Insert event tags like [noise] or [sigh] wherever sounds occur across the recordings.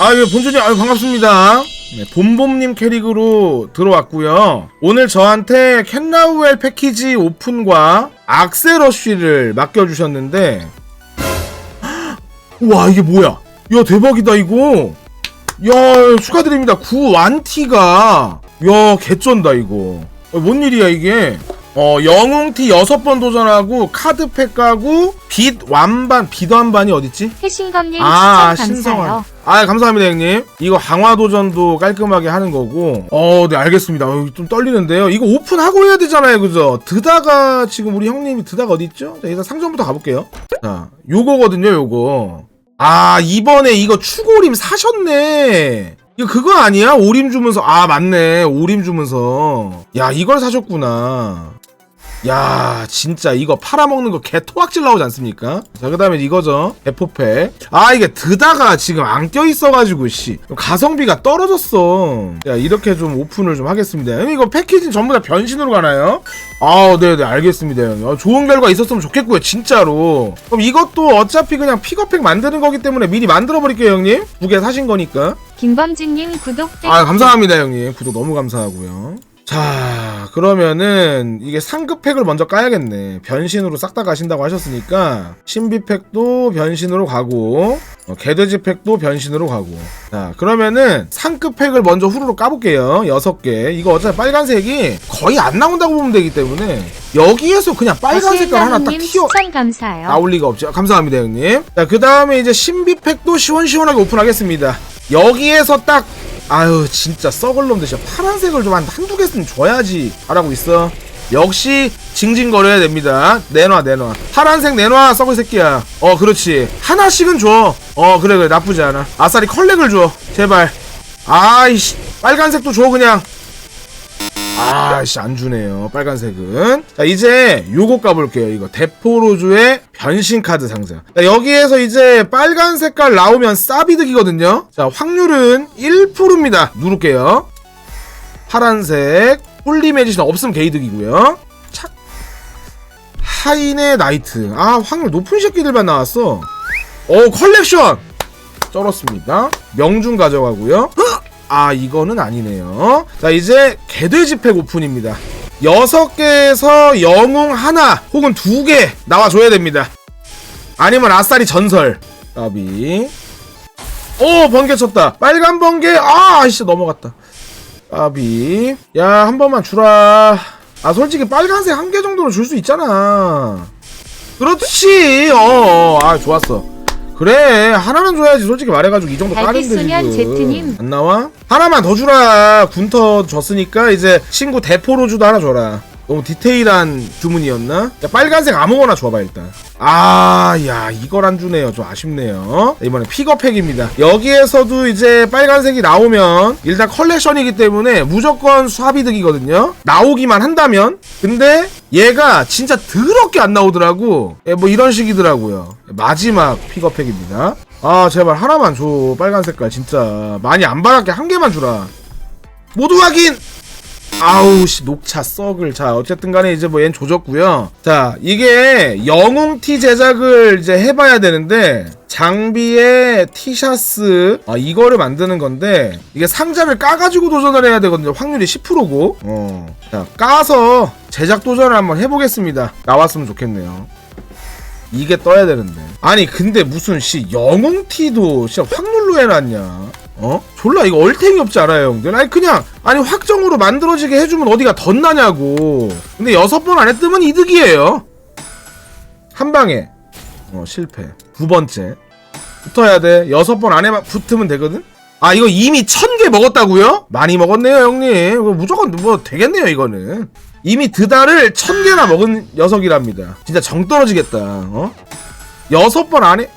아, 예, 본주님, 아유, 반갑습니다. 네, 봄봄님 캐릭으로 들어왔고요. 오늘 저한테 캔라우엘 패키지 오픈과 악세러쉬를 맡겨주셨는데, [gasps] 와, 이게 뭐야? 야, 대박이다, 이거. 야, 축하드립니다. 구 완티가, 야, 개쩐다, 이거. 어, 뭔 일이야, 이게? 어, 영웅티 6번 도전하고, 카드팩 까고, 빛 완반, 빛 완반이 어딨지? 해신검님 아, 추천. 감사해요. 아, 감사합니다, 형님. 이거 강화 도전도 깔끔하게 하는 거고. 어, 네, 알겠습니다. 어, 좀 떨리는데요. 이거 오픈하고 해야 되잖아요, 그죠? 드다가, 지금 우리 형님이 드다가 어디있죠? 자, 일단 상점부터 가볼게요. 자, 요거거든요, 요거. 아, 이번에 이거 추고림 사셨네. 이거 그거 아니야? 오림 주면서. 아, 맞네. 오림 주면서. 야, 이걸 사셨구나. 야 진짜 이거 팔아먹는 거 개 토악질 나오지 않습니까? 자 그 다음에 이거죠. 대포팩 아 이게 드다가 지금 안 껴있어가지고 씨. 가성비가 떨어졌어. 자 이렇게 좀 오픈을 좀 하겠습니다. 이거 패키지는 전부 다 변신으로 가나요? 아 네네 알겠습니다 어, 좋은 결과 있었으면 좋겠고요 진짜로. 그럼 이것도 어차피 그냥 픽업팩 만드는 거기 때문에 미리 만들어 버릴게요 형님. 두 개 사신 거니까. 김범진님 구독 아 감사합니다 형님. 구독 너무 감사하고요 자 그러면은 이게 상급팩을 먼저 까야겠네 변신으로 싹 다 가신다고 하셨으니까 신비팩도 변신으로 가고 어, 개돼지팩도 변신으로 가고 자 그러면은 상급팩을 먼저 후루룩 까볼게요 6개 이거 어차피 빨간색이 거의 안 나온다고 보면 되기 때문에 여기에서 그냥 빨간 색깔 하나 딱님 튀어 감사해요. 나올 리가 없죠. 감사합니다, 형님. 자, 그 다음에 이제 신비팩도 시원시원하게 오픈하겠습니다. 여기에서 딱, 아유, 진짜 썩을 놈들 진짜 파란색을 좀 한 한두 개쯤 줘야지. 잘하고 있어. 역시 징징거려야 됩니다. 내놔, 내놔. 파란색 내놔, 썩을 새끼야. 어, 그렇지. 하나씩은 줘. 어, 그래, 그래. 나쁘지 않아. 아싸리 컬렉을 줘. 제발. 아이씨. 빨간색도 줘, 그냥. 아씨 안 주네요. 빨간색은. 자 이제 요거 까볼게요. 이거 대포로즈의 변신 카드 상자. 자, 여기에서 이제 빨간 색깔 나오면 싸비득이거든요. 자 확률은 1%입니다. 누를게요. 파란색 홀리 매지션 없으면 게이득이고요. 착. 하인의 나이트. 아 확률 높은 새끼들만 나왔어. 오 컬렉션! 쩔었습니다. 명중 가져가고요 아 이거는 아니네요. 자 이제 개돼지팩 오픈입니다. 여섯 개에서 영웅 하나 혹은 두 개 나와줘야 됩니다. 아니면 아싸리 전설. 까비. 오 번개 쳤다. 빨간 번개. 아 아이씨 넘어갔다. 까비. 야 한 번만 주라. 아 솔직히 빨간색 한 개 정도는 줄 수 있잖아. 그렇지. 어아 좋았어 그래 하나는 줘야지. 솔직히 말해가지고 이 정도 까는데 지금 제트님. 안 나와? 하나만 더 주라. 군터 줬으니까 이제 친구 대포로주도 하나 줘라. 너무 디테일한 주문이었나? 야, 빨간색 아무거나 줘봐 일단. 아 야 이걸 안 주네요. 좀 아쉽네요. 이번엔 픽업팩입니다. 여기에서도 이제 빨간색이 나오면 일단 컬렉션이기 때문에 무조건 수합이득이거든요. 나오기만 한다면. 근데 얘가 진짜 더럽게 안 나오더라고. 예, 뭐 이런 식이더라고요. 마지막 픽업팩입니다. 아 제발 하나만 줘. 빨간 색깔 진짜 많이 안 받았게 한 개만 주라. 모두 확인 아우 씨 녹차 썩을. 자 어쨌든 간에 이제 뭐 얜 조졌고요. 자 이게 영웅티 제작을 이제 해봐야 되는데 장비에 티셔츠 아 이거를 만드는 건데 이게 상자를 까가지고 도전을 해야 되거든요. 확률이 10%고. 어 자 까서 제작 도전을 한번 해보겠습니다. 나왔으면 좋겠네요. 이게 떠야 되는데. 아니 근데 무슨 씨 영웅티도 진짜 확률로 해놨냐 어? 졸라 이거 얼탱이 없지 않아요 형들? 아니 그냥 아니 확정으로 만들어지게 해주면 어디가 덧나냐고. 근데 여섯 번 안에 뜨면 이득이에요. 한 방에. 어 실패. 두 번째. 붙어야 돼. 여섯 번 안에만 붙으면 되거든? 아 이거 이미 천 개 먹었다고요? 많이 먹었네요 형님. 무조건 뭐 되겠네요 이거는. 이미 드다를 천 개나 먹은 녀석이랍니다. 진짜 정 떨어지겠다 어? 여섯 번 안에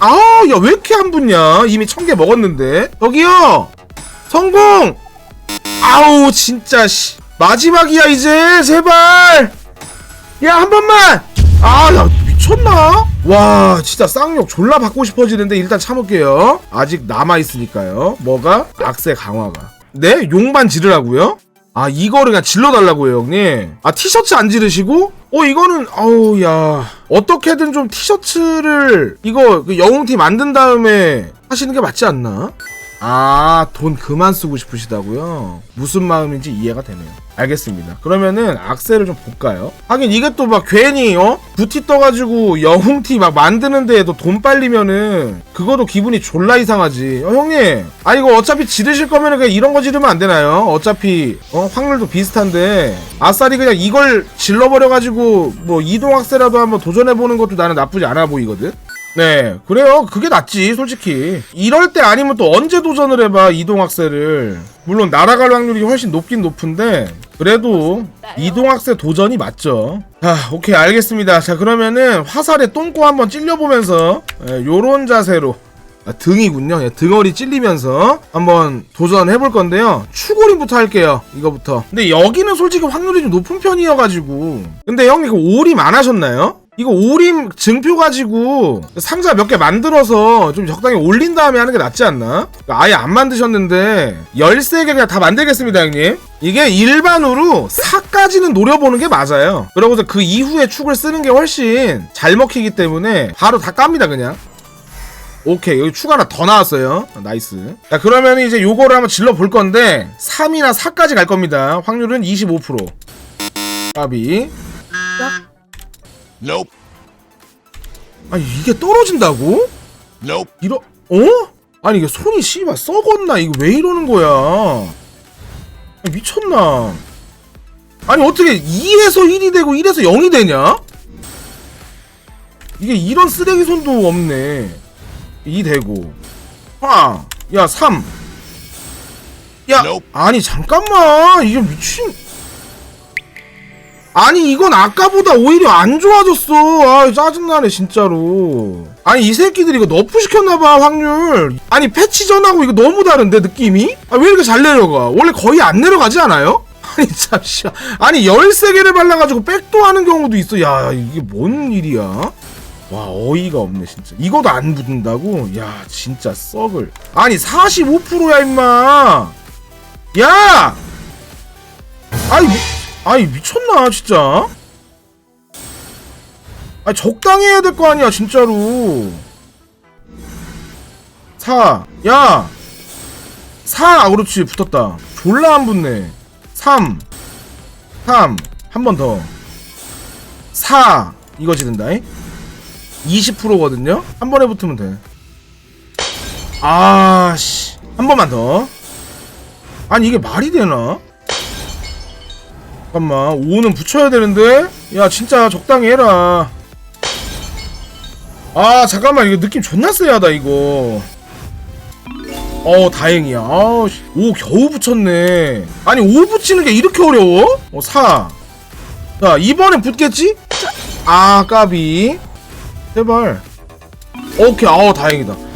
아, 야, 왜 이렇게 안 붙냐? 이미 천 개 먹었는데. 저기요! 성공! 아우, 진짜, 씨. 마지막이야, 이제. 제발! 야, 한 번만! 아, 야, 미쳤나? 와, 진짜 쌍욕 졸라 받고 싶어지는데 일단 참을게요. 아직 남아있으니까요. 뭐가? 악세 강화가. 네? 용만 지르라고요? 아, 이거를 그냥 질러달라고요, 형님. 아, 티셔츠 안 지르시고? 어 이거는 아우 야 어떻게든 좀 티셔츠를 이거 그 영웅티 만든 다음에 하시는 게 맞지 않나? 아 돈 그만 쓰고 싶으시다고요? 무슨 마음인지 이해가 되네요. 알겠습니다. 그러면은 악셀을 좀 볼까요? 하긴 이게 또 막 괜히 어 부티 떠가지고 영웅티 막 만드는 데에도 돈 빨리면은 그거도 기분이 졸라 이상하지. 어 형님, 아 이거 어차피 지르실 거면은 그냥 이런 거 지르면 안 되나요? 어차피 어 확률도 비슷한데 아싸리 그냥 이걸 질러버려가지고 뭐 이동 악셀라도 한번 도전해보는 것도 나는 나쁘지 않아 보이거든. 네, 그래요. 그게 낫지, 솔직히. 이럴 때 아니면 또 언제 도전을 해봐, 이동학세를. 물론 날아갈 확률이 훨씬 높긴 높은데, 그래도 이동학세 도전이 맞죠. 자, 오케이, 알겠습니다. 자, 그러면은 화살에 똥꼬 한번 찔려보면서, 예, 요런 자세로. 아, 등이군요. 예, 등어리 찔리면서 한번 도전해볼 건데요. 추고림부터 할게요. 이거부터. 근데 여기는 솔직히 확률이 좀 높은 편이어가지고. 근데 형님, 그 오림 안 하셨나요? 이거 오림 증표 가지고 상자 몇 개 만들어서 좀 적당히 올린 다음에 하는 게 낫지 않나? 아예 안 만드셨는데 13개 그냥 다 만들겠습니다 형님. 이게 일반으로 4까지는 노려보는 게 맞아요. 그러고서 그 이후에 축을 쓰는 게 훨씬 잘 먹히기 때문에 바로 다 깝니다 그냥. 오케이 여기 축 하나 더 나왔어요. 아, 나이스. 자 그러면 이제 요거를 한번 질러 볼 건데 3이나 4까지 갈 겁니다. 확률은 25% 까비 Nope. 아니 이게 떨어진다고? Nope. 이러 어? 아니 이게 손이 씨발 썩었나 이거 왜 이러는 거야? 아니, 미쳤나? 아니 어떻게 2에서 1이 되고 1에서 0이 되냐? 이게 이런 쓰레기 손도 없네. 2 되고. 아, 야 3. 야, Nope. 아니 잠깐만 이게 미친. 아니 이건 아까보다 오히려 안 좋아졌어. 아 짜증나네 진짜로. 아니 이 새끼들이 이거 너프 시켰나봐 확률. 아니 패치 전하고 이거 너무 다른데 느낌이? 아 왜 이렇게 잘 내려가? 원래 거의 안 내려가지 않아요? [laughs] 아니 잠시만. 아니 13개를 발라가지고 백도 하는 경우도 있어. 야 이게 뭔 일이야? 와 어이가 없네 진짜. 이거도 안 붙는다고? 야 진짜 썩을. 아니 45%야 임마. 야! 미, 아니 미쳤나 진짜? 아니 적당히 해야 될 거 아니야 진짜로. 4 야! 4 아, 그렇지 붙었다. 졸라 안 붙네. 3 3 한 번 더. 4 이거 지른다 20%거든요? 한 번에 붙으면 돼. 아씨. 한 번만 더. 아니 이게 말이 되나? 잠깐만 5는 붙여야 되는데 야 진짜 적당히 해라 아 잠깐만 이거 느낌 존나 쎄하다 이거 어 다행이야 아우 씨. 오 겨우 붙였네 아니 5 붙이는 게 이렇게 어려워? 어 4. 자 이번엔 붙겠지? 아 까비 제발 오케이 아우 다행이다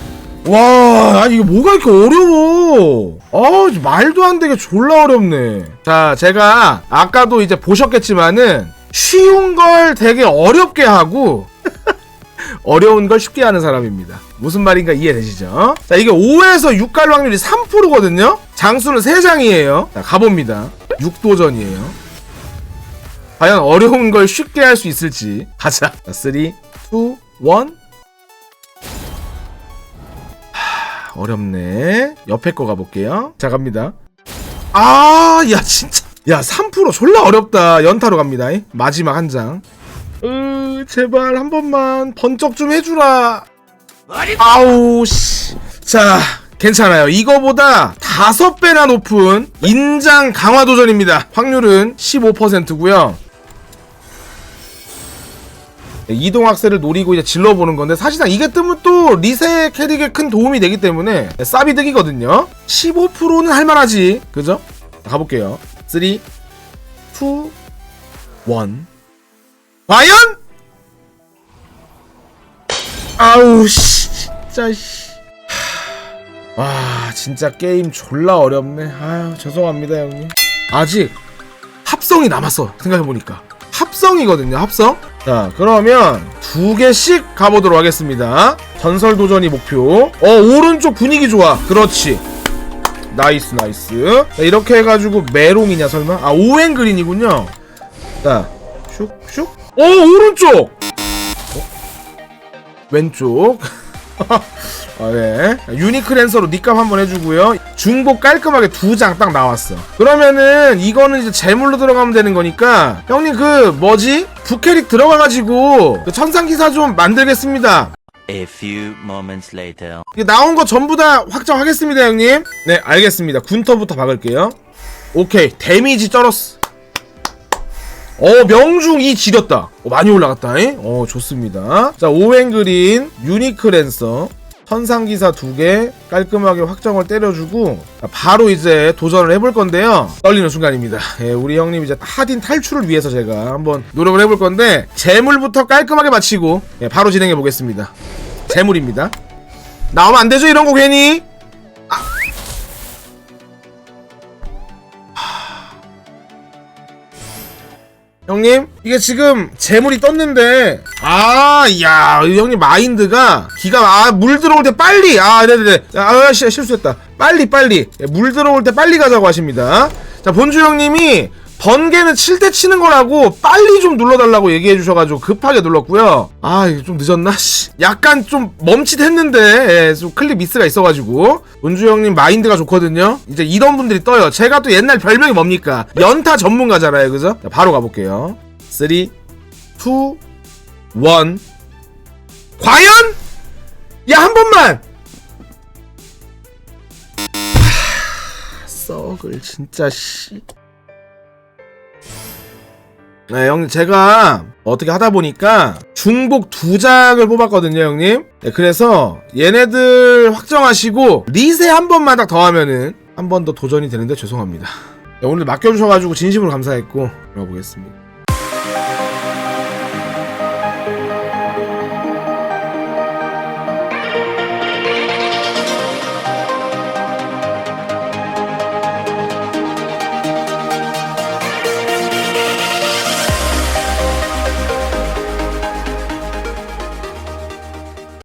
와, 아니 이게 뭐가 이렇게 어려워? 아, 말도 안 되게 졸라 어렵네. 자, 제가 아까도 이제 보셨겠지만은 쉬운 걸 되게 어렵게 하고 [laughs] 어려운 걸 쉽게 하는 사람입니다. 무슨 말인가 이해되시죠? 자, 이게 5에서 6 갈 확률이 3%거든요. 장수는 3장이에요. 자, 가봅니다. 6도전이에요. 과연 어려운 걸 쉽게 할 수 있을지 가자. 자, 3, 2, 1 어렵네. 옆에 거 가볼게요. 자, 갑니다. 아, 야, 진짜. 야, 3% 졸라 어렵다. 연타로 갑니다. 마지막 한 장. 으, 제발 한 번만 번쩍 좀 해주라. 아우, 씨. 자, 괜찮아요. 이거보다 다섯 배나 높은 인장 강화 도전입니다. 확률은 15%고요. 네, 이동 악셀을 노리고 이제 질러보는 건데 사실상 이게 뜨면 또 리세 캐릭에 큰 도움이 되기 때문에 싸비득이거든요. 15%는 할만하지. 그죠? 자, 가볼게요. 3 2 1 과연? 아우 씨 진짜 씨. 하, 와 진짜 게임 졸라 어렵네. 아유 죄송합니다 형님. 아직 합성이 남았어 생각해보니까 합성이거든요 합성. 자 그러면 두 개씩 가보도록 하겠습니다. 전설 도전이 목표. 어 오른쪽 분위기 좋아. 그렇지. 나이스 나이스. 자, 이렇게 해가지고 메롱이냐 설마? 아 오행 그린이군요. 자 슉슉. 오 오른쪽! 어? 왼쪽 [laughs] [laughs] 아, 네. 유니크 랜서로 니값 한번 해주고요. 중복 깔끔하게 두 장 딱 나왔어. 그러면은 이거는 이제 재물로 들어가면 되는 거니까 형님 그 뭐지? 부캐릭 들어가가지고 그 천상기사 좀 만들겠습니다. A few moments later. 이게 나온 거 전부 다 확정하겠습니다, 형님. 네, 알겠습니다. 군터부터 박을게요. 오케이, 데미지 쩔었어. 어, 명중 이 지렸다. 어, 많이 올라갔다. 잉? 어, 좋습니다. 자, 오웬그린, 유니크 랜서, 천상기사 두 개 깔끔하게 확정을 때려주고 자, 바로 이제 도전을 해볼 건데요. 떨리는 순간입니다. 예, 우리 형님 이제 하딘 탈출을 위해서 제가 한번 노력을 해볼 건데 재물부터 깔끔하게 마치고 예, 바로 진행해 보겠습니다. 재물입니다. 나오면 안 되죠 이런 거 괜히. 형님? 이게 지금 재물이 떴는데 아야 형님 마인드가 기가 아 물 들어올 때 빨리 아 네네네. 아 시- 실수했다. 빨리 빨리. 예, 물 들어올 때 빨리 가자고 하십니다. 자 본주 형님이 번개는 칠 때 치는 거라고 빨리 좀 눌러달라고 얘기해 주셔가지고 급하게 눌렀고요. 아, 이거 좀 늦었나? 씨. 약간 좀 멈칫했는데, 예, 좀 클릭 미스가 있어가지고. 은주 형님 마인드가 좋거든요? 이제 이런 분들이 떠요. 제가 또 옛날 별명이 뭡니까? 연타 전문가잖아요, 그죠? 자, 바로 가볼게요. 3, 2, 1. 과연? 야, 한 번만! 하, 썩을, 진짜, 씨. 네, 형님, 제가 어떻게 하다 보니까 중복 두 장을 뽑았거든요, 형님. 네, 그래서 얘네들 확정하시고 리세 한 번만 딱 더 하면은 한 번 더 도전이 되는데 죄송합니다. 네, 오늘 맡겨주셔가지고 진심으로 감사했고, 들어보겠습니다.